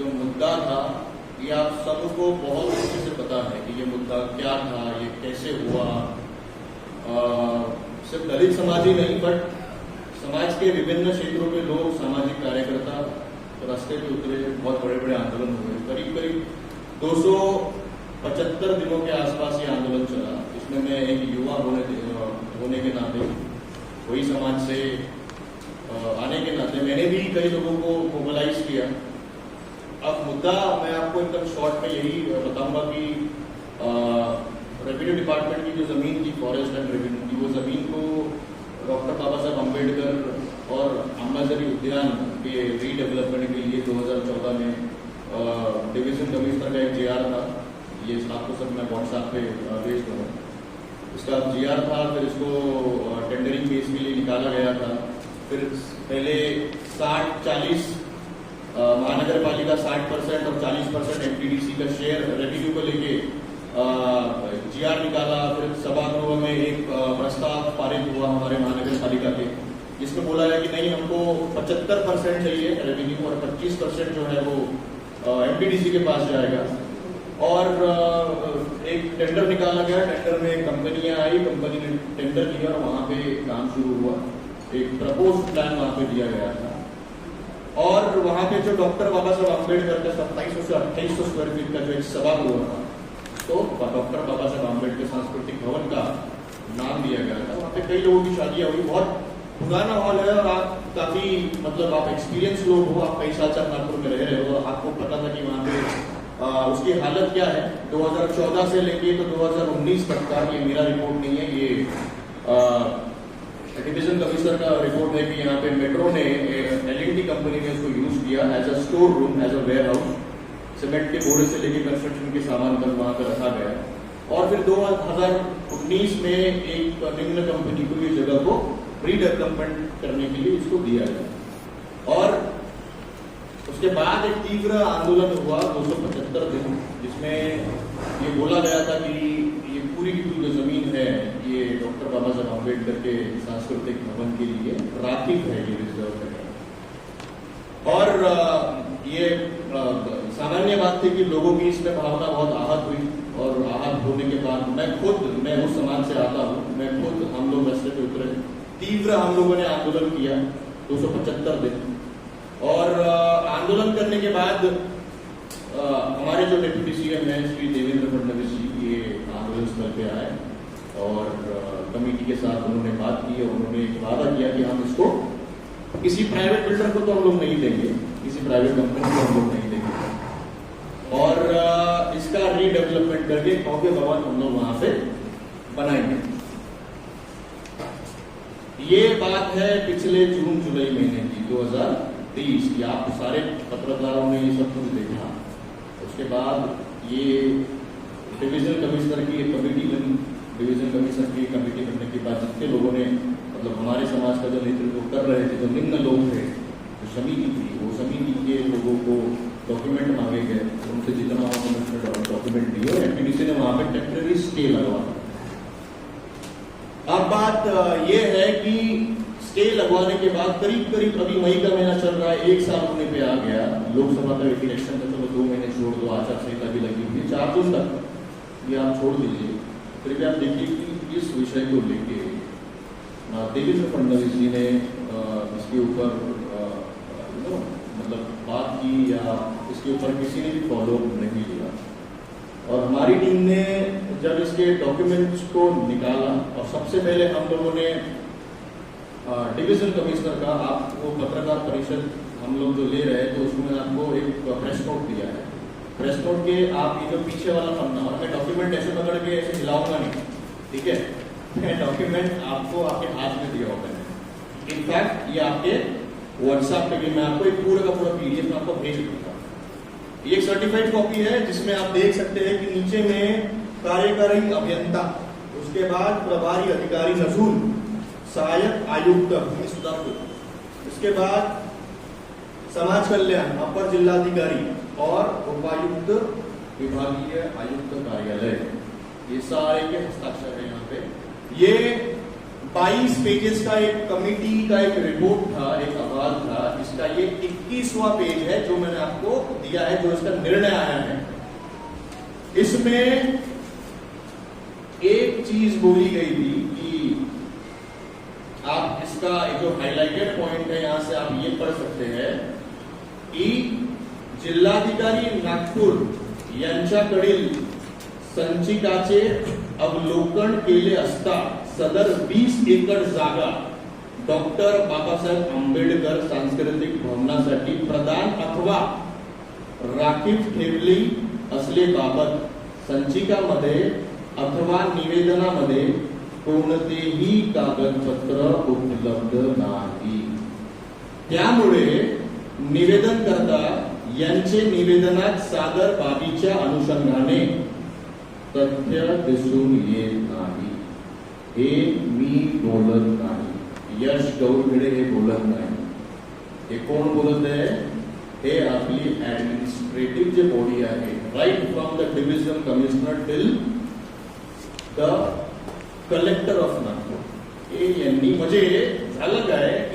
जो मुद्दा था, ये आप सबको बहुत अच्छे से पता है कि ये मुद्दा क्या था, ये कैसे हुआ। सिर्फ़ दलित समाज ही नहीं, बट समाज के विभिन्न क्षेत्रों के लोग, सामाजिक कार्यकर्ता रास्ते पे उतरे, बहुत बड़े बड़े आंदोलन हुए। करीब करीब 275 दिनों के आसपास ये आंदोलन चला। इसमें मैं एक युवा होने होने के नाते, वही समाज से आने के नाते मैंने भी कई लोगों को मोबिलाइज किया। अब मुद्दा मैं आपको एकदम शॉर्ट में यही बताऊँगा कि रेवेन्यू डिपार्टमेंट की जो ज़मीन थी फॉरेस्ट एंड रेवेन्यू की, वो ज़मीन को डॉक्टर बाबा साहब अंबेडकर और अम्बाजरी उद्यान के रीडेवलपमेंट के लिए 2014 में डिवीज़न कमिश्नर का एक जे था। ये आपको सब मैं व्हाट्सएप पे भेज दूँगा इसका जी था, फिर इसको टेंडरिंग केस के लिए निकाला गया था। फिर पहले साठ चालीस महानगर पालिका साठ परसेंट और चालीस परसेंट एमपीडीसी का शेयर रेवेन्यू को लेके जीआर निकाला, फिर सभागृह में एक प्रस्ताव पारित हुआ हमारे महानगर पालिका के। जिसमें बोला है कि नहीं, हमको पचहत्तर परसेंट चाहिए रेवेन्यू और पच्चीस परसेंट जो है वो एमपीडीसी के पास जाएगा। और एक टेंडर निकाला गया टेंडर में कंपनियाँ आई, कंपनी ने टेंडर लिया और वहाँ पे काम शुरू हुआ। एक प्रपोज प्लान वहाँ पे दिया गया था। और वहाँ पे जो डॉक्टर बाबा साहब अंबेडकर का सत्ताईस सौ से अट्ठाईस सौ स्क्वायर फीट का जो एक सभागृह था तो डॉक्टर बाबा साहब अंबेडकर सांस्कृतिक भवन का नाम दिया गया था। वहाँ पे कई लोगों की शादियाँ हुई। बहुत पुराना हॉल है और आप काफ़ी मतलब आप एक्सपीरियंस लोग हो आप कई साल से में रह रहे हो आपको पता था कि वहाँ पे आ, उसकी हालत क्या है। 2014 से लेके तो 2019 तक का ये मेरा रिपोर्ट नहीं है ये डिवीज़न कमिश्नर का रिपोर्ट है कि यहाँ पे मेट्रो ने एल कंपनी ने उसको use KIA as a store room as a warehouse cement के बोरे से लेके कंस्ट्रक्शन के सामान तक वहाँ पर रखा गया। और फिर 2019 में एक निम्न कंपनी को ये जगह को रीडेवलपमेंट करने के लिए इसको दिया गया। और उसके बाद एक तीव्र आंदोलन हुआ दो सौ पचहत्तर दिन जिसमें ये बोला गया था कि ये पूरी की पूरी ज़मीन है, ये डॉक्टर बाबा साहब अंबेडकर के सांस्कृतिक भवन के लिए राखिक है ये रिज़र्व है। और ये सामान्य बात थी कि लोगों की इसमें भावना बहुत आहत हुई और आहत होने के बाद मैं खुद, मैं उस समाज से आता हूँ, मैं खुद हम लोग रास्ते पे उतरे। तीव्र हम लोगों ने आंदोलन किया 275 दिन और आंदोलन करने के बाद हमारे जो डिप्यूटी सीएम हैं, श्री देवेंद्र फडणवीस जी, ये आंदोलन स्थल पे आए। और कमेटी के साथ उन्होंने बात की और उन्होंने वादा किया कि हम इसको किसी प्राइवेट बिल्डर को तो हम लोग नहीं देंगे, किसी प्राइवेट कंपनी को हम लोग नहीं देंगे। और इसका रीडेवलपमेंट करके भव्य भवन हम लोग वहाँ से बनाएँगे। ये बात है पिछले जून, जुलाई महीने की 2023 की। आप सारे पत्रकारों ने ये सब कुछ देखा। उसके बाद ये डिवीज़न कमिश्नर की कमेटी बनी। डिवीज़न कमीशन की कमेटी बनने के बाद जितने लोगों ने मतलब हमारे समाज का जो नेतृत्व कर रहे थे, जो निम्न लोग थे, जो समिति थी, वो समिति के लोगों को डॉक्यूमेंट मांगे गए, उनसे जितना डॉक्यूमेंट दिए और एमपीडीसी ने वहाँ पे टेम्पररी स्टे लगवा अब बात ये है कि स्टे लगवाने के बाद करीब करीब अभी मई का महीना चल रहा है, एक साल होने पे आ गया। लोकसभा का इलेक्शन का चलो दो महीने छोड़ दो आचार संहिता भी लगी हुई है, चार जून तक। ये आप छोड़ दीजिए। भी आप देखिए कि इस विषय को लेके देवेंद्र फडणवीस जी ने इसके ऊपर मतलब बात की या इसके ऊपर किसी ने भी फॉलो नहीं लिया। और हमारी टीम ने जब इसके डॉक्यूमेंट्स को निकाला, और सबसे पहले हम लोगों ने डिवीज़न कमिश्नर का आपको पत्रकार परिषद हम लोग जो ले रहे हैं तो उसमें आपको एक प्रेस नोट दिया है। प्रेस नोट के आप ये जो पीछे वाला पन्ना और मैं डॉक्यूमेंट ऐसे पकड़ के ऐसे हिलाऊँगा नहीं, ठीक है? मैं डॉक्यूमेंट आपको आपके हाथ में दिया होगा इनफैक्ट ये आपके व्हाट्सएप पे भी, मैं आपको एक पूरा का पूरा पीडीएफ आपको भेज दूँगा। ये एक सर्टिफाइड कॉपी है, जिसमें आप देख सकते हैं कि नीचे में कार्यकारी अभियंता, उसके बाद प्रभारी अधिकारी नजूल, सहायक आयुक्त भूमि इसके बाद समाज कल्याण, अपर जिलाधिकारी और उपायुक्त विभागीय आयुक्त कार्यालय। ये सारे के हस्ताक्षर है यहाँ पे। ये बाईस पेजेस का एक कमिटी का एक रिपोर्ट था, एक अहवाल था इसका ये इक्कीसवा पेज है जो मैंने आपको दिया है, जो इसका निर्णय आया है। इसमें एक चीज़ बोली गई थी कि आप इसका एक जो हाईलाइटेड पॉइंट है, यहाँ से आप ये पढ़ सकते हैं की जिल्हाधिकारी नागपूर यांच्याकडील संचिकाचे अवलोकन केले असता सदर वीस एकर जागा डॉक्टर बाबासाहेब आंबेडकर सांस्कृतिक भवनासाठी प्रदान अथवा राखीव ठेवली असलेबाबत संचिकामध्ये अथवा निवेदनामध्ये कोणतेही कागदपत्र उपलब्ध नाही. त्यामुळे निवेदन करता यांचे निवेदनात सादर बाबीच्या अनुषंगाने तथ्य दिसून येत नाही. हे मी बोलत नाही. यश गौरखेडे हे बोलत नाही. हे कोण बोलत आहे? हे आपली ऍडमिनिस्ट्रेटिव्ह जे बॉडी आहे. Right from the divisional commissioner till the collector of Nagpur हे यांनी म्हणजे झालं काय?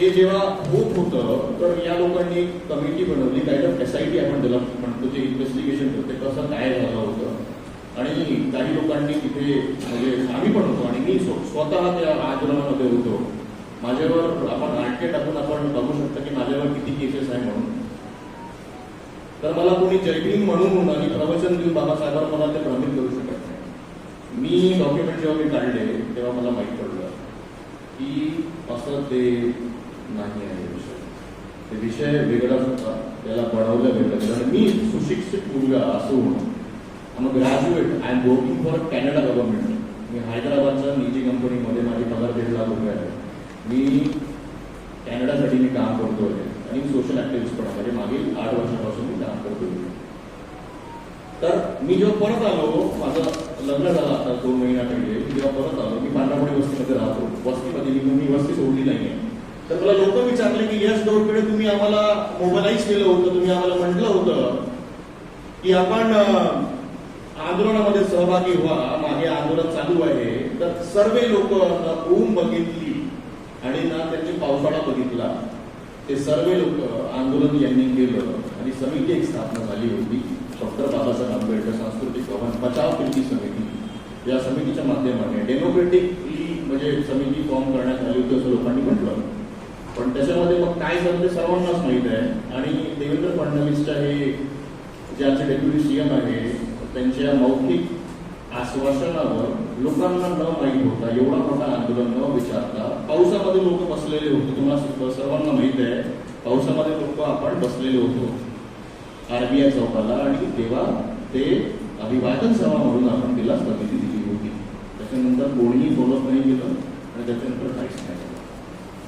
हे जेव्हा होत होतं तर या लोकांनी एक कमिटी बनवली. काही ऑफ एस आय टी आपण त्याला म्हणतो जे इन्व्हेस्टिगेशन करते कसं काय झालं होतं. आणि काही लोकांनी तिथे म्हणजे आम्ही पण होतो आणि मी स्वतः त्या आंदोलनामध्ये होतो. माझ्यावर आपण नाटके टाकून आपण बघू शकता की माझ्यावर किती केसेस आहे म्हणून. तर मला कोणी जयभीम म्हणून आणि प्रवचन देऊन बाबासाहेबांना मला ते भ्रमित करू शकत नाही. मी डॉक्युमेंट जेव्हा मी काढले तेव्हा मला माहीत पडलं की असं ते नाही आहे विषय. ते विषय वेगळाच होता त्याला पढवलं वेगळं कारण मी सुशिक्षित मुलगा असून I'm graduate I am working for Canada government मी हैदराबादच्या निजी कंपनीमध्ये माझी पगार दीड लाख रुपये आहे. मी कॅनडासाठी मी काम करतोय. आणि सोशल ऍक्टिव्हिस्ट पण आहे. म्हणजे मागील आठ वर्षापासून मी काम करतोय. तर मी जेव्हा परत आलो माझं लग्न झालं आता दोन महिना पहिले मी जेव्हा परत आलो मी पांढरापुढे वस्तीमध्ये राहतो. वस्तीमध्ये मी वस्ती सोडली नाहीये. तर मला लोक विचारले की यश गौडकडे तुम्ही आम्हाला मोबाईलाईज केलं होतं तुम्ही आम्हाला म्हटलं होतं की आपण आंदोलनामध्ये सहभागी व्हा मागे आंदोलन चालू आहे. तर सर्व लोक ऊन बघितली आणि ना त्यांची पावसाळा बघितला. ते सर्व लोक आंदोलन यांनी केलं आणि समिती एक स्थापना झाली होती. डॉक्टर बाबासाहेब आंबेडकर सांस्कृतिक भवन बचाव कृती समिती. या समितीच्या माध्यमाने डेमोक्रेटिकली म्हणजे समिती फॉर्म करण्यात आली होती असं लोकांनी म्हटलं. पण त्याच्यामध्ये मग काय झालं ते सर्वांनाच माहीत आहे. आणि देवेंद्र फडणवीसच्या हे जे आमचे डेप्युटी सीएम आहे त्यांच्या मौखिक आश्वासनावर लोकांना न माहीत होता एवढा मोठा आंदोलन न विचारता पावसामध्ये लोक बसलेले होते. तुम्हाला सर्वांना माहीत आहे पावसामध्ये लोक आपण बसलेले होतो. आरबीआय चौकाला आणि तेव्हा ते अभिवादन सभा म्हणून आपण तिला स्थगिती दिली होती. त्याच्यानंतर कोणीही बोलत नाही गेलं आणि त्याच्यानंतर काहीच नाही.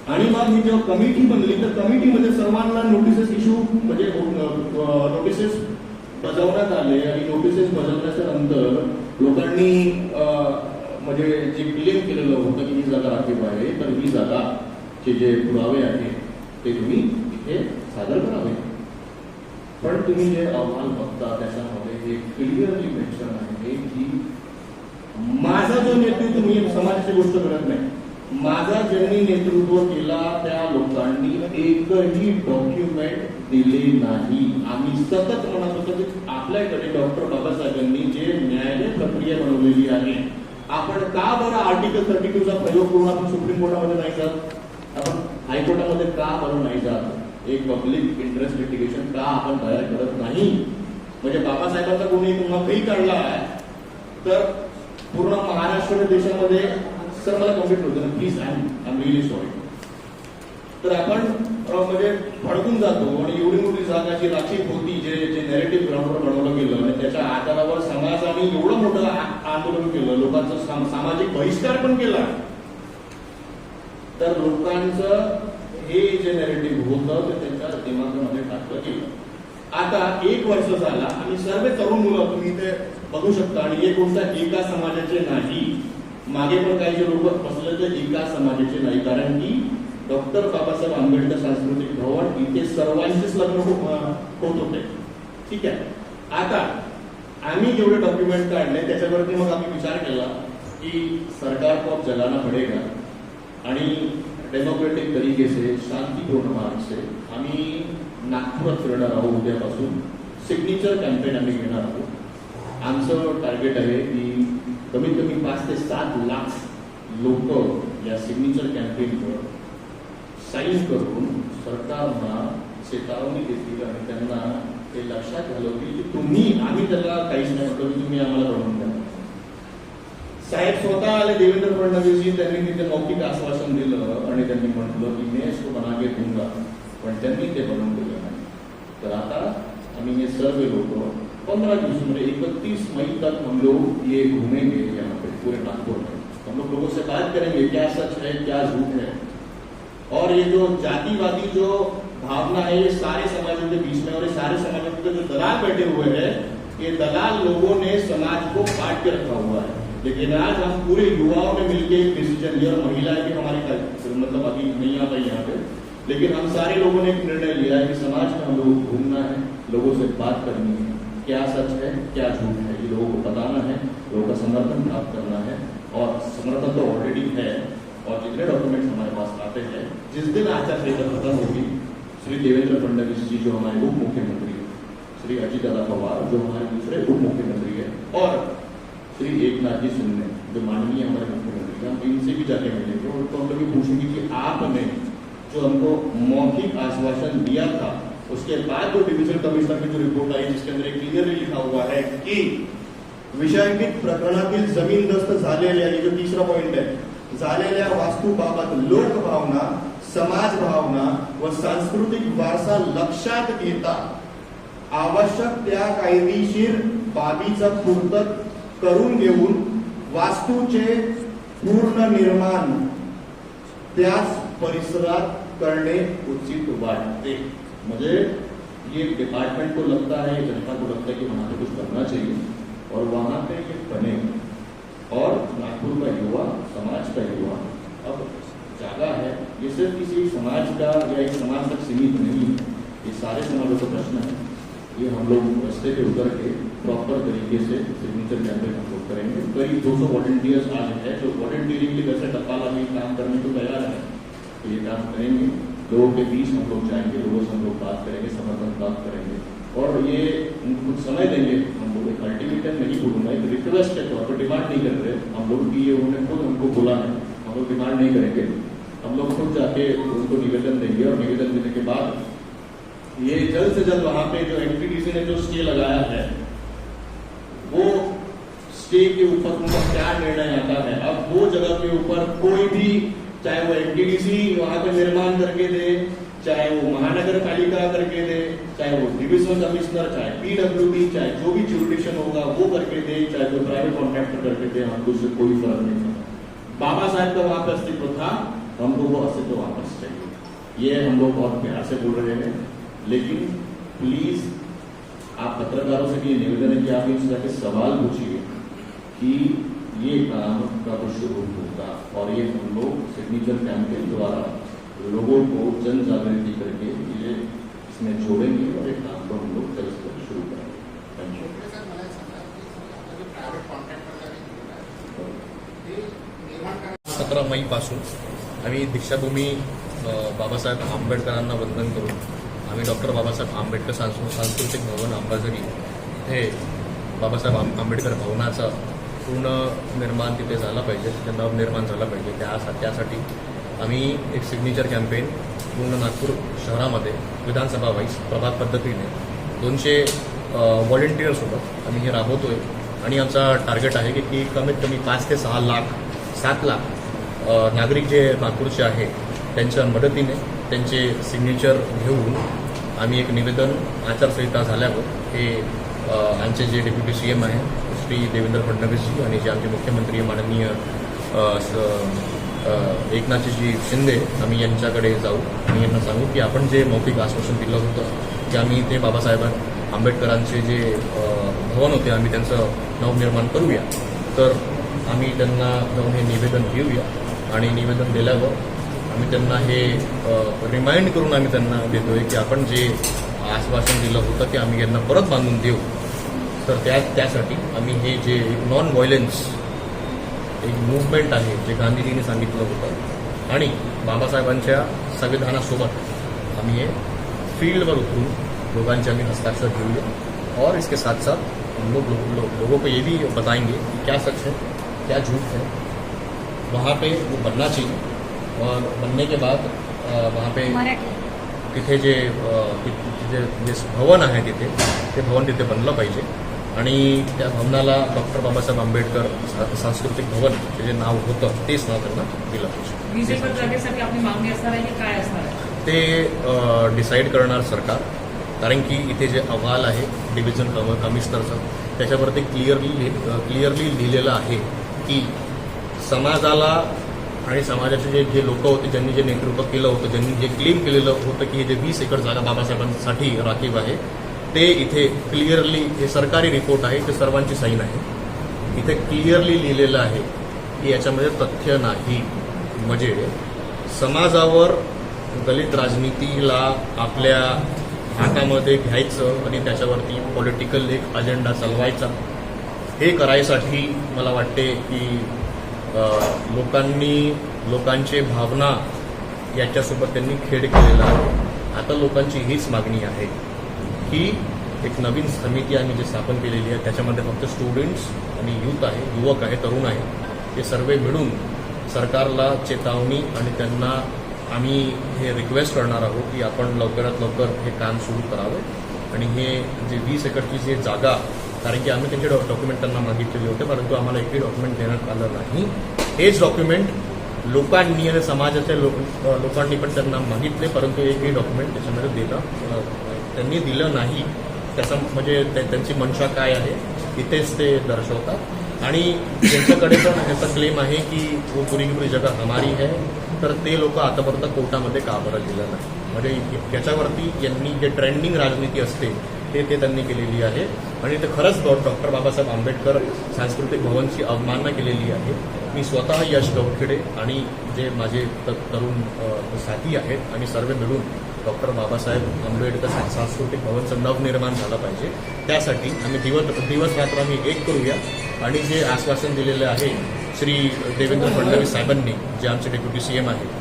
आणि मग ही जेव्हा कमिटी बनली तर कमिटीमध्ये सर्वांना नोटिसेस इश्यू म्हणजे नोटिसेस बजावण्यात आले आणि नोटिसेस बजावण्याच्या नंतर लोकांनी म्हणजे जे क्लेम केलेलं होतं की ही जागा राखीव आहे तर ही जागा चे जे पुरावे आहेत ते तुम्ही हे सादर करावे. पण तुम्ही जे अहवाल बघता त्याच्यामध्ये हे क्लिअरली मेन्शन आहे की माझा जो नेतृत्व मी समाजाची गोष्ट करत नाही माझा ज्यांनी नेतृत्व केला त्या लोकांनी एकही डॉक्युमेंट दिले नाही. आम्ही सतत म्हणत होतो की आपल्याकडे डॉक्टर बाबासाहेबांनी जे न्यायालय प्रक्रिया बनवलेली आहे आपण का बरं आर्टिकल थर्टी टू चा प्रयोग करून आपण सुप्रीम कोर्टामध्ये नाही जात? आपण हायकोर्टामध्ये का बरं नाही जात? एक पब्लिक इंटरेस्ट लिटिगेशन का आपण तयार करत नाही? म्हणजे बाबासाहेबांचा कोणी गुन्हा काढला आहे. तर पूर्ण महाराष्ट्र देशामध्ये सर मला कंप्लीट होतं please I am really sorry तर आपण म्हणजे भडकून जातो आणि एवढी मोठी जागा जी राखीव होती जे जे नेरेटिव्ह ग्राउंडवर बनवलं गेलं आणि त्याच्या आधारावर समाजाने एवढं मोठं आंदोलन केलं लोकांचं सामाजिक बहिष्कार पण केला तर लोकांचं हे जे नेरेटिव्ह होतं ते त्यांच्या दिमागामध्ये टाकलं गेलं. आता एक वर्ष झाला आणि सर्व तरुण मुलं तुम्ही ते बघू शकता आणि हे गोष्ट एका समाजाचे नाही मागे पण काही जे लोक बसले तर एका समाजाचे नाही. कारण की डॉक्टर बाबासाहेब आंबेडकर सांस्कृतिक भवन इथे सर्वांचेच लग्न होत होते. ठीक आहे? आता आम्ही जेवढे डॉक्युमेंट काढले त्याच्यावरती मग आम्ही विचार केला की सरकार को अब जलाना पड़ेगा. आणि डेमोक्रेटिक तरीके से शांतीपूर्ण मार्ग से आम्ही नागपुरात फिरणार आहोत उद्यापासून. सिग्नेचर कॅम्पेन आम्ही घेणार आहोत. आमचं टार्गेट आहे की कमीत कमी पाच ते सात लाख लोक या सिग्नेचर कॅम्पेनवर साईन करून सरकारना चेतावणी देतील आणि त्यांना ते लक्षात घालवतील की तुम्ही आम्ही त्याला काहीच नाही म्हणतो तुम्ही आम्हाला बनवून द्या. साहेब स्वतः आले देवेंद्र फडणवीसजी त्यांनी तिथे मौखिक आश्वासन दिलं आणि त्यांनी म्हटलं की मी इसको बना के दूंगा पण त्यांनी ते बनवून दिलं नाही. तर आता आम्ही हे सर्व लोक पंद्रह म्हणजे इकतीस मई तक हम लोग ये घूमेंगे यहाँ पे, पूरे नागपुर में। हम लोग लोगों से बात करेंगे, क्या सच है, क्या झूठ है। और ये जो जातिवादी जो भावना है, ये सारे समाजों के बीच में और ये सारे समाजों के जो दलाल बैठे हुए हैं, ये दलाल लोगों ने समाज को बांट के रखा हुआ है। लेकिन आज हम पूरे युवाओं ने मिलकर एक डिसीज़न लिया और महिलाएँ भी हमारे मतलब अभी नहीं आ पाई यहाँ पे। लेकिन हम सारे लोगों ने एक निर्णय लिया है कि समाज में हम लोगों घूमना है, लोगों से बात करनी है। क्या सच है, क्या झूठ है, ये लोगों को बताना है, लोगों का समर्थन प्राप्त करना है, और समर्थन तो ऑलरेडी है, और जितने डॉक्यूमेंट्स हमारे पास आते हैं, जिस दिन आचार संहिता खत्म होगी, श्री देवेंद्र फडणवीस जी जो हमारे उप मुख्यमंत्री है, श्री अजीत दादा पवार जो हमारे दूसरे उप मुख्यमंत्री है, और श्री एकनाथ जी शिंदे जो माननीय हमारे मुख्यमंत्री हम इनसे भी जाके मिलेंगे उनको हम लोग पूछेंगे कि आपने जो हमको मौखिक आश्वासन दिया था उसके बाद जो डिविजन कमिश्नर की जो रिपोर्ट आई जिसके अंदर क्लियरली लिखा हुआ है कि विषयांकित प्रकरणातील जमीनदस्त झालेल्या जो तिसरा पॉइंट आहे झालेल्या वास्तूबाबत लोकभावना समाज भावना व सांस्कृतिक वारसा लक्षात घेता आवश्यक त्या कायदेशीर बाबीचा पूर्त करून घेऊन वास्तूचे पूर्ण निर्माण त्याच परिसरात करणे उचित वाटते. मुझे ये डिपार्टमेंट को लगता है जनता को लगता है कि वहाँ पे कुछ करना चाहिए। और वहाँ पे ये बने। और नागपुर का युवा, समाज का युवा अब ज़्यादा है। ये सिर्फ़ किसी समाज का या एक समाज तक सीमित नहीं है। ये सारे समाजों का प्रश्न है। ये हम लोग रस्ते पे उतर के प्रॉपर तरीके से सिग्नेचर कैंपेन हम लोग करेंगे। करीब 200 वॉलंटियर्स आज है, जो वॉलंटियरिंग के वैसे टप्पा में काम करने को तैयार है। तो ये काम करेंगे। लोगों के बीच हम लोग जाएँगे लोगों से हम लोग बात करेंगे, समर्थन प्राप्त करेंगे। और ये उनको समय देंगे। हम लोग एक अल्टीमेटम नहीं बोलूँगा, एक रिक्वेस्ट के तौर पर डिमांड नहीं कर रहे हम लोग की ये उन्होंने खुद हमको बोला है, हम लोग डिमांड नहीं करेंगे। हम लोग खुद जाके उनको निवेदन देंगे और निवेदन देने के बाद ये जल्द से जल्द वहाँ पे जो एनपीडीसी ने जो स्टे लगाया है, वो स्टे के ऊपर उनका क्या निर्णय आता है? अब वो जगह के ऊपर कोई भी चाहे वो एनटीडीसी वहाँ पे निर्माण करके दे, चाहे वो महानगर पालिका करके दे, चाहे वो डिविजनल कमिश्नर, चाहे पीडब्ल्यूडी, चाहे जो भी जुडिशन होगा, वो करके दे, चाहे जो प्राइवेट कॉन्ट्रैक्टर करके दे हमको उससे कोई फ़र्क नहीं पड़ता। बाबा साहब का वहाँ पर अस्तित्व था हमको वो अस्तित्व वापस चाहिए। ये हम लोग बहुत प्यार से बोल रहे हैं। लेकिन प्लीज़ आप पत्रकारों से ये निवेदन है कि आप इनसे जाके सवाल पूछिए कि ये काम कब शुरू होगा। और ये हम लोग सिग्नेचर कैंपेन द्वारा लोगों को जन जागृति करके ये इसमें जोड़ेंगे और एक काम को हम लोग जल्द से शुरू करेंगे। थैंक यू की सतरा मईपासून आम्ही दीक्षाभूमी बाबासाहेब आंबेडकरांना वंदन करून आम्ही डॉक्टर बाबासाहेब आंबेडकर सांस्कृ सांस्कृतिक भवन अंबाझरी इथे बाबासाहेब आंबेडकर भवनाचा पूर्ण निर्माण तिथे झाला पाहिजे तिथे नवनिर्माण झाला पाहिजे. त्या त्यासाठी आम्ही एक सिग्नेचर कॅम्पेन पूर्ण नागपूर शहरामध्ये विधानसभा वाईज प्रभात पद्धतीने दोनशे व्हॉलेंटियर्ससोबत आम्ही हे राबवतोय. आणि आमचा टार्गेट आहे की की कमीत कमी पाच ते सहा लाख सात लाख नागरिक जे नागपूरचे आहे त्यांच्या मदतीने त्यांचे सिग्नेचर घेऊन आम्ही एक निवेदन आचारसंहिता झाल्यावर हे आमचे जे डेप्युटी सी एम आहे श्री देवेंद्र फडणवीसजी आणि जे आमचे मुख्यमंत्री माननीय स- एकनाथजी शिंदे आम्ही यांच्याकडे जाऊ. आणि यांना सांगू की आपण जे मौखिक आश्वासन दिलं होतं की आम्ही ते बाबासाहेब आंबेडकरांचे जे भवन होते आम्ही त्यांचं नवनिर्माण करूया. तर आम्ही त्यांना जाऊन हे निवेदन घेऊया आणि निवेदन दिल्यावर आम्ही त्यांना हे रिमाइंड करून आम्ही त्यांना देतोय की आपण जे आश्वासन दिलं होतं ते आम्ही यांना परत बांधून देऊ. तर त्या त्यासाठी आम्ही हे जे नॉन व्हायलन्स एक मुवमेंट आहे जे गांधीजींनी सांगितलं होतं आणि बाबासाहेबांच्या संविधानासोबत आम्ही हे फील्डवर उतरून लोकांचे आम्ही हस्ताक्षर घेऊया. और इसके साथ साथ हम लोग लो, लोगों को ये भी बताएंगे कि क्या सच है क्या झूठ है। वहाँ पे वो बनना चाहिए। और बनने के बाद वहाँ पे तिथे जे अ, ति- जे जे भवन आहे तिथे ते भवन तिथे बनलं पाहिजे. आणि त्या भवनाला डॉक्टर बाबासाहेब आंबेडकर सांस्कृतिक भवन हे जे नाव होतं तेच नाव त्यांना दिलं. पाहिजे जागेसाठी आपली मागणी असणार आहे की काय असणार आहे? ते डिसाईड करणार सरकार. कारण की इथे जे अहवाल आहे डिव्हिजन कम कमिशनरचं त्याच्यावरती क्लिअरली क्लिअरली लिहिलेलं आहे की समाजाला आणि समाजाचे जे जे लोक होते ज्यांनी जे नेतृत्व केलं होतं ज्यांनी जे क्लेम केलेलं होतं की हे जे वीस एकर जागा बाबासाहेबांसाठी राखीव आहे ते इथे क्लिअरली हे सरकारी रिपोर्ट आहे ते सर्वांची साईन आहे. इथे क्लिअरली लिहिलेलं आहे की याच्यामध्ये तथ्य नाही. म्हणजे समाजावर दलित राजनीतीला आपल्या हातामध्ये घ्यायचं आणि त्याच्यावरती पॉलिटिकल एक अजेंडा चालवायचा हे करायसाठी मला वाटते की लोकांनी लोकांचे भावना याच्यासोबत त्यांनी खेळ केलेला आहे. आता लोकांची हीच मागणी आहे. की एक नवीन समिती आम्ही जी स्थापन केलेली आहे त्याच्यामध्ये फक्त स्टुडंट्स आणि यूथ आहे युवक आहे तरुण आहे हे सर्व मिळून सरकारला चेतावणी आणि त्यांना आम्ही हे रिक्वेस्ट करणार आहोत की आपण लवकरात लवकर हे काम सुरू करावं. आणि हे जे वीस एकरची जी जागा कारण की आम्ही त्यांचे डॉक्युमेंट त्यांना मागितलेले होते परंतु आम्हाला एकही डॉक्युमेंट देण्यात आलं नाही. हेच डॉक्युमेंट लोकांनी आणि समाजाच्या लोक लोकांनी पण त्यांना मागितले परंतु एकही डॉक्युमेंट त्याच्यामध्ये देणं त्यांनी दिलं नाही. त्याचा म्हणजे त्यांची मनशा काय आहे इथेच ते दर्शवतात. आणि त्यांच्याकडे पण ह्याचा क्लेम आहे की वो पुरी की पुरी जगा हमारी है तर ते लोक आतापर्यंत कोर्टामध्ये का बरं गेलं नाही? म्हणजे याच्यावरती यांनी जे ट्रेंडिंग राजनीती असते ते ते त्यांनी केलेली आहे. आणि ते खरंच डॉक्टर बाबासाहेब आंबेडकर सांस्कृतिक भवनची अवमानना केलेली आहे. मी स्वतः यश गवखेडे आणि जे माझे तरुण साथी आहेत आणि सर्व मिळून डॉक्टर बाबासाहेब आंबेडकर सांस्कृतिक भवनचं नवनिर्माण झालं पाहिजे. त्यासाठी आम्ही दिवस दिवस रात्र आम्ही एक करूया. आणि जे आश्वासन दिलेलं आहे श्री देवेंद्र फडणवीस साहेबांनी जे आमचे डेप्युटी सी एम आहेत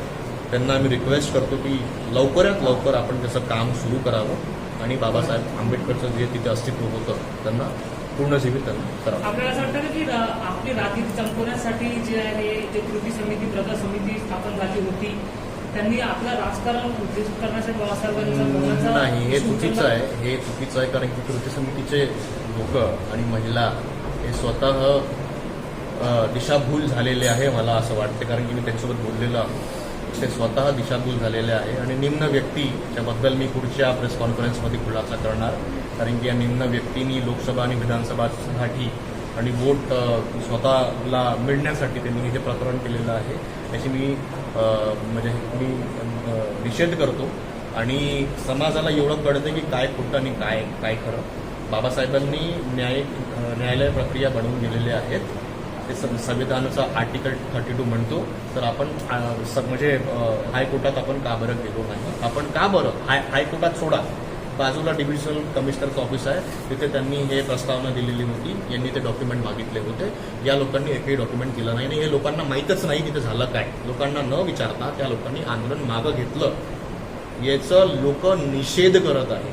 त्यांना आम्ही रिक्वेस्ट करतो की लवकरात लवकर आपण त्याचं काम सुरू करावं आणि बाबासाहेब आंबेडकरचं जे तिथे अस्तित्व होतं त्यांना पूर्णजीवित जीवित करावं. आपल्याला असं वाटतं की आपली राजनीती संपवण्यासाठी जे आहे जे कृती समिती प्रजा समिती स्थापन झाली होती. त्यांनी आपलं राजकारण उद्देशित करण्यासाठी बाबासाहेबांचा भवनाचा नाही हे चुकीचं. आहे. हे चुकीचं आहे कारण की कृती समितीचे लोक आणि महिला हे स्वतः दिशाभूल झालेले आहे मला असं वाटते. कारण की मी त्यांच्यासोबत बोललेलो आहे. ते स्वतः दिशाभूल झालेले आहे. आणि निम्न व्यक्तीच्याबद्दल मी पुढच्या प्रेस कॉन्फरन्समध्ये खुलासा करणार. कारण की या निम्न व्यक्तींनी लोकसभा आणि विधानसभासाठी आणि वोट स्वतःला मिळण्यासाठी त्यांनी हे प्रकरण केलेलं आहे. त्याची मी म्हणजे मी निषेध करतो. आणि समाजाला एवढं कळतं की काय खोटं आणि काय काय खरं. बाबासाहेबांनी न्याय न्यायालय प्रक्रिया बनवून गेलेले आहेत. ते संविधानाचा आर्टिकल थर्टी टू म्हणतो. तर आपण स- म्हणजे हायकोर्टात आपण का बरं गेलो नाही? आपण का बरं? हाय हायकोर्टात सोडा. बाजूला डिव्हिजनल कमिशनरचं ऑफिस आहे. तिथे त्यांनी हे प्रस्तावना दिलेली होती. यांनी ते डॉक्युमेंट मागितले होते. या लोकांनी एकही डॉक्युमेंट दिलं नाही. आणि हे लोकांना माहीतच नाही तिथे झालं काय. लोकांना न विचारता त्या लोकांनी आंदोलन मागं घेतलं. याचं लोक निषेध करत आहे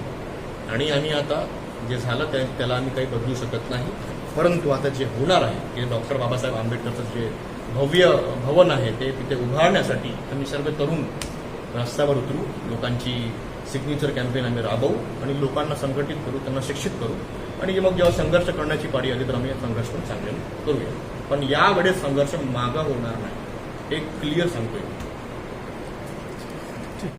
आणि आम्ही आता जे झालं त्या त्याला आम्ही काही बदलू शकत नाही. परंतु आता जे होणार आहे की डॉक्टर बाबासाहेब आंबेडकरचं जे भव्य भवन आहे ते तिथे उभारण्यासाठी आम्ही सर्व तरुण रस्त्यावर उतरू. लोकांची सिग्नेचर कॅम्पेन आम्ही राबवू आणि लोकांना संघटित करू त्यांना शिक्षित करू. आणि मग जेव्हा संघर्ष करण्याची पाळी आली तर आम्ही संघर्ष पण चांगले करूया. पण यावेळेस संघर्ष मागा होणार नाही. एक क्लिअर सांगतोय.